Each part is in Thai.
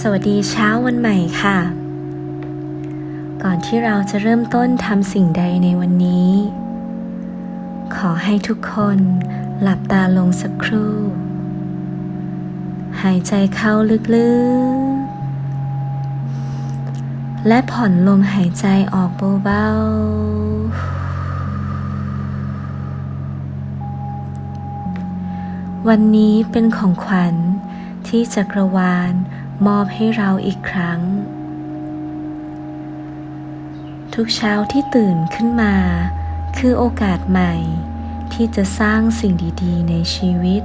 สวัสดีเช้าวันใหม่ค่ะ ก่อนที่เราจะเริ่มต้นทำสิ่งใดในวันนี้ ขอให้ทุกคนหลับตาลงสักครู่ หายใจเข้าลึกๆ และผ่อนลมหายใจออกเบาๆ วันนี้เป็นของขวัญที่จักรวาลมอบให้เราอีกครั้ง ทุกเช้าที่ตื่นขึ้นมา คือโอกาสใหม่ที่จะสร้างสิ่งดีๆ ในชีวิต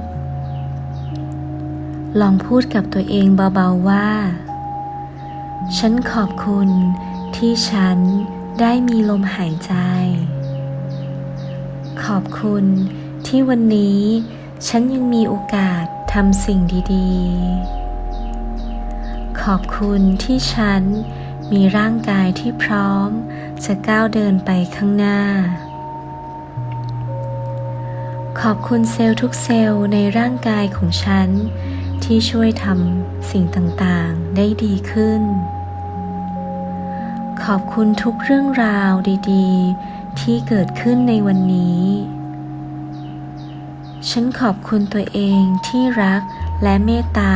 ลองพูดกับตัวเองเบาๆว่า ฉันขอบคุณที่ฉันได้มีลมหายใจ ขอบคุณที่วันนี้ ฉันยังมีโอกาสทำสิ่งดีๆ ขอบคุณที่ฉันมีร่างกายที่พร้อม จะก้าวเดินไปข้างหน้า ขอบคุณเซลล์ทุกเซลล์ในร่างกายของฉัน ที่ช่วยทำสิ่งต่างๆได้ดีขึ้น ขอบคุณทุกเรื่องราวดี ๆ ที่เกิดขึ้นในวันนี้ ฉันขอบคุณตัวเองที่รักและเมตตา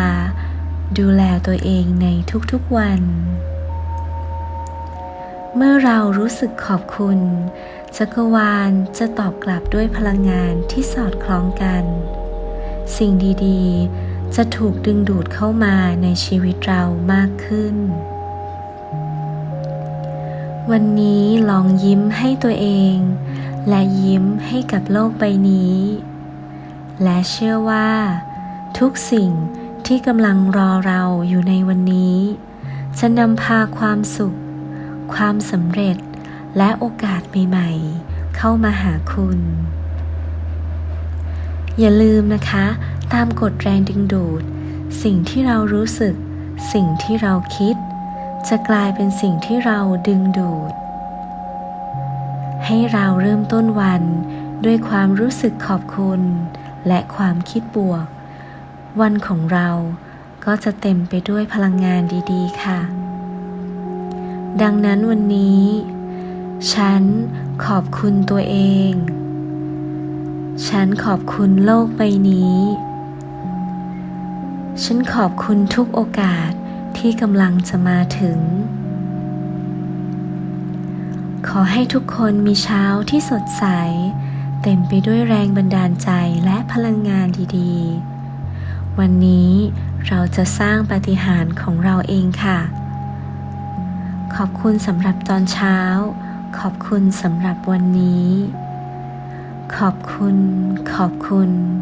ดูแลตัวเองในทุกๆวัน เมื่อเรารู้สึกขอบคุณ จักรวาลจะตอบกลับด้วยพลังงานที่สอดคล้องกัน สิ่งดีๆ จะถูกดึงดูดเข้ามาในชีวิตเรามากขึ้น วันนี้ลองยิ้มให้ตัวเอง และยิ้มให้กับโลกใบนี้ และเชื่อว่า ทุกสิ่งที่กำลังรอเราอยู่ในวันนี้ จะนำพาความสุข ความสำเร็จและโอกาสใหม่ๆ เข้ามาหาคุณ อย่าลืมนะคะ ตามกฎแรงดึงดูด สิ่งที่เรารู้สึก สิ่งที่เราคิด จะกลายเป็นสิ่งที่เราดึงดูด ให้เราเริ่มต้นวันด้วยความรู้สึกขอบคุณ และความคิดบวก วันของเราก็จะเต็มไปด้วยพลังงานดีๆ ค่ะ ดังนั้นวันนี้ ฉันขอบคุณตัวเอง ฉันขอบคุณโลกใบนี้ ฉันขอบคุณทุกโอกาสที่กำลังจะมาถึง ขอให้ทุกคนมีเช้าที่สดใส เต็มไปด้วยแรงบันดาลใจและพลังงานดีๆ วันนี้เราจะสร้างปาฏิหาริย์ของเราเองค่ะ ขอบคุณสำหรับตอนเช้า ขอบคุณสำหรับวันนี้ ขอบคุณ ขอบคุณขอบคุณ